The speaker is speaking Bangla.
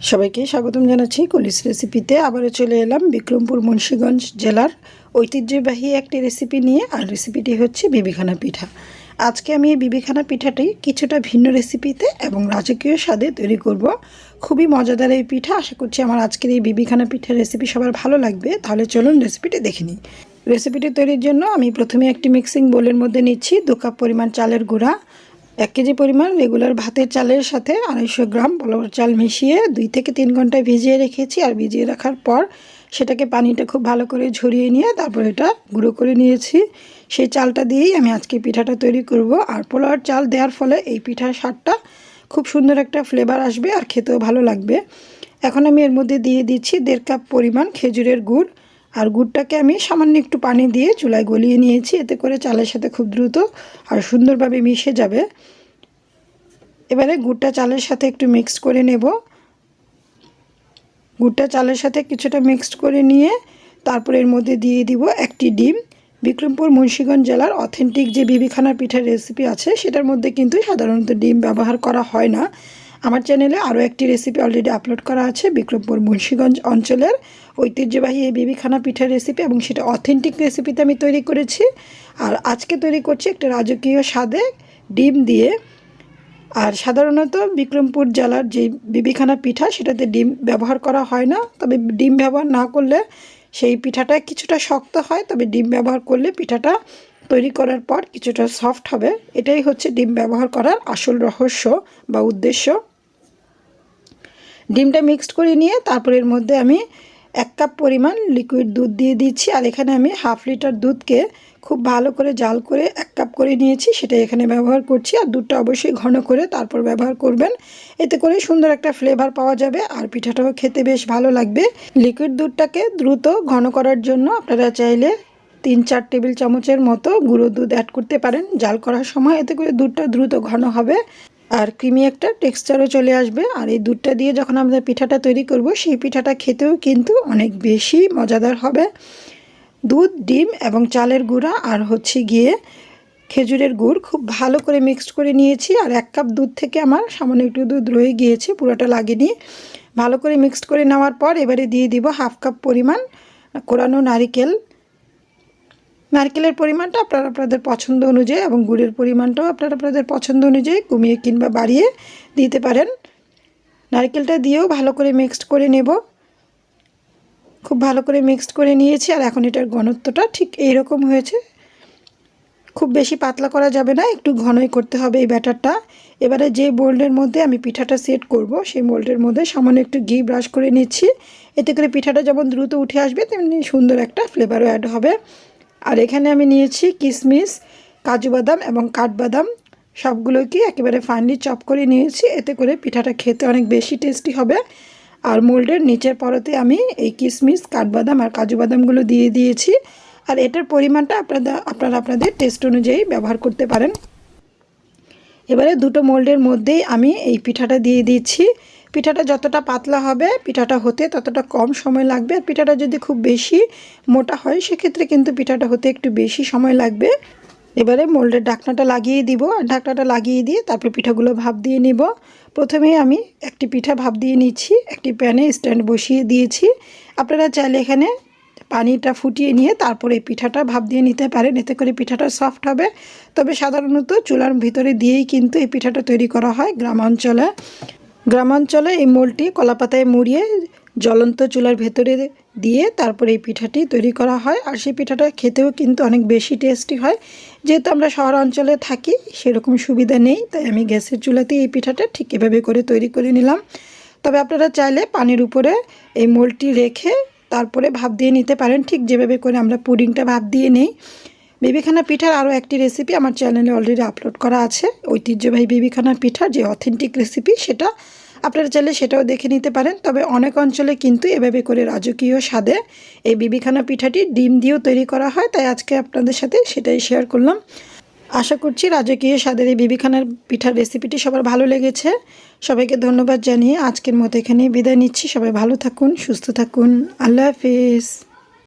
সবাইকে স্বাগতম জানাচ্ছি কলিস রেসিপিতে। আবারও চলে এলাম বিক্রমপুর মুন্সীগঞ্জ জেলার ঐতিহ্যবাহী একটি রেসিপি নিয়ে, আর রেসিপিটি হচ্ছে বিবিখানা পিঠা। আজকে আমি এই বিবিখানা পিঠাটি কিছুটা ভিন্ন রেসিপিতে এবং রাজকীয় স্বাদে তৈরি করব। খুবই মজাদার এই পিঠা। আশা করছি আমার আজকের এই বিবিখানা পিঠার রেসিপি সবার ভালো লাগবে। তাহলে চলুন রেসিপিটি দেখে নিই। রেসিপিটি তৈরির জন্য আমি প্রথমে একটি মিক্সিং বোলের মধ্যে নিচ্ছি দু কাপ পরিমাণ চালের গুঁড়া এক কেজি পরিমাণ রেগুলার ভাতের চালের সাথে আড়াইশো গ্রাম বলবর চাল মিশিয়ে দুই থেকে তিন ঘন্টায় ভিজিয়ে রেখেছি। আর ভিজিয়ে রাখার পর সেটাকে পানিটা খুব ভালো করে ঝরিয়ে নিয়ে তারপর এটা গুঁড়ো করে নিয়েছি। সেই চালটা দিয়েই আমি আজকে পিঠাটা তৈরি করব। আর পোলাওয়ার চাল দেওয়ার ফলে এই পিঠার স্বাদটা খুব সুন্দর একটা ফ্লেভার আসবে আর খেতেও ভালো লাগবে। এখন আমি এর মধ্যে দিয়ে দিচ্ছি দেড় কাপ পরিমাণ খেজুরের গুড়। আর গুড়টাকে আমি সামান্য একটু পানি দিয়ে চুলায় গলিয়ে নিয়েছি। এতে করে চালের সাথে খুব দ্রুত আর সুন্দরভাবে মিশে যাবে। এবারে গুড়টা চালের সাথে একটু মিক্স করে নেব। গুড়টা চালের সাথে কিছুটা মিক্সড করে নিয়ে তারপর এর মধ্যে দিয়ে দিব একটি ডিম। বিক্রমপুর, মুন্সীগঞ্জ জেলার অথেন্টিক যে বিবিখানার পিঠার রেসিপি আছে, সেটার মধ্যে কিন্তু সাধারণত ডিম ব্যবহার করা হয় না। আমার চ্যানেলে আরও একটি রেসিপি অলরেডি আপলোড করা আছে, বিক্রমপুর মুন্সীগঞ্জ অঞ্চলের ঐতিহ্যবাহী এই বিবিখানা পিঠার রেসিপি এবং সেটা অথেন্টিক রেসিপিতে আমি তৈরি করেছি। আর আজকে তৈরি করছি একটা রাজকীয় স্বাদে ডিম দিয়ে। আর সাধারণত বিক্রমপুর জেলার যে বিবিখানা পিঠা, সেটাতে ডিম ব্যবহার করা হয় না। তবে ডিম ব্যবহার না করলে সেই পিঠাটা কিছুটা শক্ত হয়, তবে ডিম ব্যবহার করলে পিঠাটা তৈরি করার পর কিছুটা সফট হবে। এটাই হচ্ছে ডিম ব্যবহার করার আসল রহস্য বা উদ্দেশ্য। ডিমটা মিক্সড করে নিয়ে তারপর এর মধ্যে আমি এক কাপ পরিমাণ লিকুইড দুধ দিয়ে দিচ্ছি। আর এখানে আমি হাফ লিটার দুধকে খুব ভালো করে জাল করে এক কাপ করে নিয়েছি, সেটা এখানে ব্যবহার করছি। আর দুধটা অবশ্যই ঘন করে তারপর ব্যবহার করবেন। এতে করে সুন্দর একটা ফ্লেভার পাওয়া যাবে আর পিঠাটাও খেতে বেশ ভালো লাগবে। লিকুইড দুধটাকে দ্রুত ঘন করার জন্য আপনারা চাইলে তিন চার টেবিল চামচের মতো গুঁড়ো দুধ অ্যাড করতে পারেন। জাল করার সময় এতে করে দুধটা দ্রুত ঘন হবে। আর ক্রিমি একটা টেক্সচারও চলে আসবে। আর এই দুধটা দিয়ে যখন আমরা পিঠাটা তৈরি করব, সেই পিঠাটা খেতেও কিন্তু অনেক বেশি মজাদার হবে। দুধ, ডিম এবং চালের গুঁড়া আর হচ্ছে গিয়ে খেজুরের গুড় খুব ভালো করে মিক্সড করে নিয়েছি। আর এক কাপ দুধ থেকে আমার সামান্য একটু দুধ রয়ে গিয়েছে, পুরোটা লাগেনি। ভালো করে মিক্সড করে নেওয়ার পর এবারে দিয়ে দিব হাফ কাপ পরিমাণ কোরানো নারিকেল। নারকেলের পরিমাণটা আপনারা আপনাদের পছন্দ অনুযায়ী এবং গুড়ের পরিমাণটাও আপনারা আপনাদের পছন্দ অনুযায়ী কমিয়ে কিংবা বাড়িয়ে দিতে পারেন। নারকেলটা দিয়েও ভালো করে মিক্সড করে নেব। খুব ভালো করে মিক্সড করে নিয়েছি আর এখন এটার ঘনত্বটা ঠিক এইরকম হয়েছে। খুব বেশি পাতলা করা যাবে না, একটু ঘনই করতে হবে এই ব্যাটারটা। এবারে যে বোল্ডের মধ্যে আমি পিঠাটা সেট করব, সেই মোল্ডের মধ্যে সামান্য একটু ঘি ব্রাশ করে নিচ্ছি। এতে করে পিঠাটা যেমন দ্রুত উঠে আসবে, তেমনি সুন্দর একটা ফ্লেভারও অ্যাড হবে। আর এখানে আমি নিয়েছি কিশমিশ কাজু বাদাম এবং কাঠবাদাম। সবগুলোকে একেবারে ফাইনলি চপ করে নিয়েছি। এতে করে পিঠাটা খেতে অনেক বেশি টেস্টি হবে। আর মোল্ডের নিচের পরতে আমি এই কিশমিশ কাঠবাদাম আর কাজু বাদামগুলো দিয়ে দিয়েছি। আর এটার পরিমাণটা আপনারা আপনারা আপনাদের টেস্ট অনুযায়ী ব্যবহার করতে পারেন। এবারে দুটো মোল্ডের মধ্যেই আমি এই পিঠাটা দিয়ে দিচ্ছি। পিঠাটা যতটা পাতলা হবে, পিঠাটা হতে ততটা কম সময় লাগবে। আর পিঠাটা যদি খুব বেশি মোটা হয়, সেক্ষেত্রে কিন্তু পিঠাটা হতে একটু বেশি সময় লাগবে। এবারে মোল্ডের ঢাকনাটা লাগিয়ে দিব। আর ঢাকনাটা লাগিয়ে দিয়ে তারপর পিঠাগুলো ভাপ দিয়ে নিব। প্রথমে আমি একটি পিঠা ভাপ দিয়ে নিচ্ছি। একটি প্যানে স্ট্যান্ড বসিয়ে দিয়েছি। আপনারা চাইলে এখানে পানিটা ফুটিয়ে নিয়ে তারপরে পিঠাটা ভাপ দিয়ে নিতে পারেন। এতে করে পিঠাটা সফট হবে। তবে সাধারণত চুলার ভিতরে দিয়েই কিন্তু এই পিঠাটা তৈরি করা হয় গ্রামাঞ্চলে। গ্রামাঞ্চলে এই মোলটি কলাপাতায় মুড়িয়ে জ্বলন্ত চুলার ভেতরে দিয়ে তারপরে এই পিঠাটি তৈরি করা হয়। আর সেই পিঠাটা খেতেও কিন্তু অনেক বেশি টেস্টি হয়। যেহেতু আমরা শহর অঞ্চলে থাকি, সেরকম সুবিধা নেই, তাই আমি গ্যাসের চুলাতে এই পিঠাটা ঠিক এভাবে করে তৈরি করে নিলাম। তবে আপনারা চাইলে পানির উপরে এই মোলটি রেখে তারপরে ভাপ দিয়ে নিতে পারেন। ঠিক যেভাবে করে আমরা পুডিংটা ভাপ দিয়ে নিই। বেবিখানা পিঠার আরও একটি রেসিপি আমার চ্যানেলে অলরেডি আপলোড করা আছে। ঐতিহ্যবাহী বেবিখানা পিঠার যে অথেন্টিক রেসিপি সেটা আপনারা চাইলে সেটাও দেখে নিতে পারেন। তবে অনেক অঞ্চলে কিন্তু এভাবে করে রাজকীয় স্বাদে এই বিবিখানা পিঠাটি ডিম দিয়েও তৈরি করা হয়, তাই আজকে আপনাদের সাথে সেটাই শেয়ার করলাম। আশা করছি রাজকীয় স্বাদের এই বিবিখানার পিঠার রেসিপিটি সবার ভালো লেগেছে। সবাইকে ধন্যবাদ জানিয়ে আজকের মতো এখানে বিদায় নিচ্ছি। সবাই ভালো থাকুন, সুস্থ থাকুন। আল্লাহ হাফিজ।